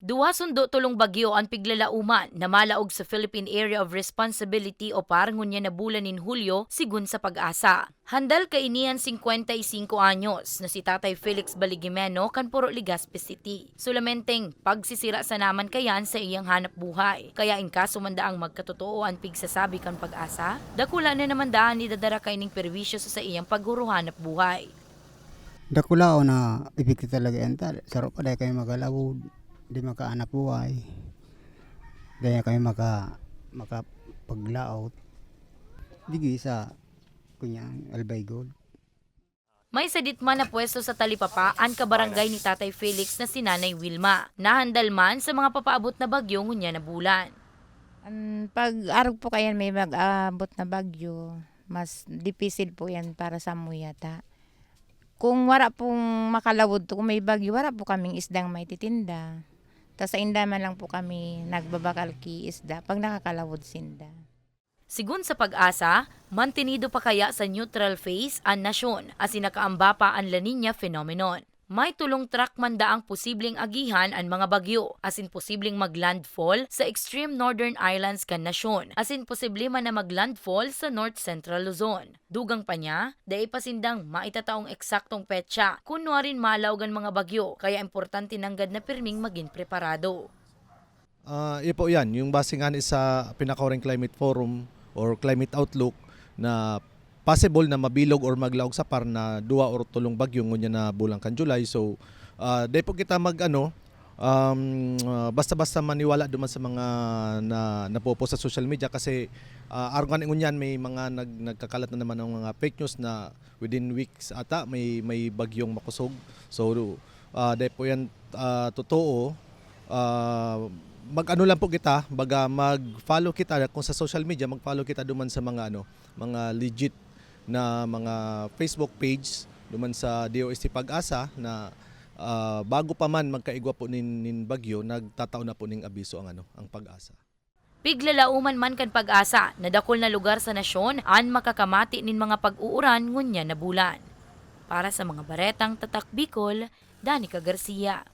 Duha sundo tulong bagyo ang piglalauman na malaog sa Philippine Area of Responsibility o parangon niya na bulan in Hulyo sigun sa pag-asa. Handal kainian 55 anyos na si Tatay Felix Baligimeno kan Puro Legazpi City. Sulamenteng pagsisira sa naman kayan sa iyang hanap buhay. Kaya in kaso man daang magkatotoo ang pigsasabi kan pag-asa, dakula na naman daan ni dadara kaining perwisyo sa iyang paghuruhanap buhay. Dakulao na ipikti talaga yan tal. Sarap pa dahil kayo magalawod. Di makaanap buhay. Dahil kayo maka, makapaglaot. Digi sa kunyang albay gold. May sadit man na pwesto sa talipapa ang kabarangay ni Tatay Felix na si Nanay Wilma. Nahandal man sa mga papaabot na bagyo ngunya na bulan. An pag arog po kayan may mag-abot na bagyo, mas dipisil po yan para sa muyata. Kung wala pong makalawod to, kung may bagyo, wala po kaming isdang may titinda. Tapos sa inda man lang po kami nagbabakal ki isda pag nakakalawod sinda. Sigun sa pag-asa, mantinido pa kaya sa neutral phase ang nasyon as inakaamba pa ang La Nina phenomenon. May tulong track manda ang posibleng agihan ang mga bagyo, as in posibleng maglandfall sa extreme northern islands kan nasyon, as in posible man na maglandfall sa north central Luzon. Dugang pa niya, dahil pasindang maitataong eksaktong petsa, kunwarin malawgan mga bagyo, kaya importante nanggad na pirming maging preparado. Yun po yan, yung base nga sa Pinakawaring Climate Forum or Climate Outlook na possible na mabilog or maglaog sa par na duwa or tulong bagyo ngunya na bulang kan July. So, uh, dahil po kita mag ano, um, ah, basta-basta maniwala duman sa mga na napopost sa social media kasi uh, argan ngunyan may mga nag, nagkakalat na naman ng mga fake news na within weeks ata may may bagyong makusog. So, uh, dahil po yan ah, totoo, uh, mag-ano lang po kita, baga mag-follow kita kung sa social media, mag-follow kita duman sa mga ano, mga legit na mga Facebook page duman sa DOST Pag-asa na ah, bago pa man magkaigwa po nin, nin bagyo, nagtataon na po ning abiso ang ano, ang pag-asa. Piglalauman man kan pag-asa na dakol na lugar sa nasyon an makakamati nin mga pag-uuran ngunya na bulan. Para sa mga baretang tatak Bicol, Danica Garcia.